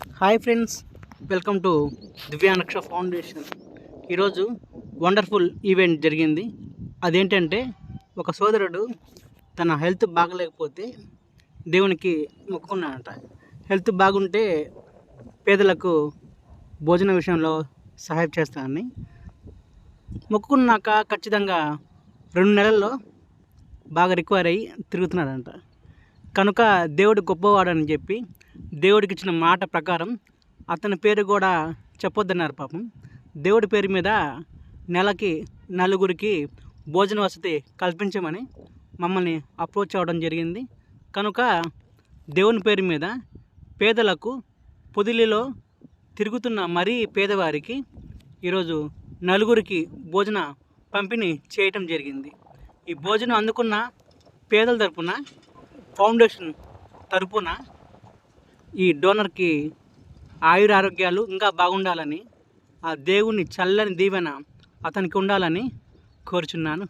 Hi friends welcome to Divyanaksha foundation. ఈరోజు wonderful event జరిగింది. అదేంటంటే ఒక సోదరుడు తన హెల్త్ బాగలేకపోతే దేవునికి మొక్కుకున్నాడట. హెల్త్ బాగుంటే పేదలకు భోజన విషయంలో సహాయం చేస్తానని. మొక్కుకున్నాక ఖచ్చితంగా రెండు నెలల్లో బాగా రిక్వైర్ అయ్యి తిరుగుతున్నాడంట. కనుక దేవుడు గొప్పవాడని చెప్పి దేవుడికి ఇచ్చిన మాట ప్రకారం అతని పేరు కూడా చెప్పొద్దన్నారు పాపం. దేవుడి పేరు మీద నెలకి నలుగురికి భోజన వసతి కల్పించమని మమ్మల్ని అప్రోచ్ అవ్వడం జరిగింది. కనుక దేవుని పేరు మీద పేదలకు పొదిలిలో తిరుగుతున్న మరీ పేదవారికి ఈరోజు నలుగురికి భోజన పంపిణీ చేయటం జరిగింది. ఈ భోజనం అందుకున్న పేదల తరపున ఫౌండేషన్ తరపున ఈ డోనర్కి ఆయుర ఆరోగ్యాలు ఇంకా బాగుండాలని ఆ దేవుని చల్లని దీవెన అతనికి ఉండాలని కోరుచున్నాను.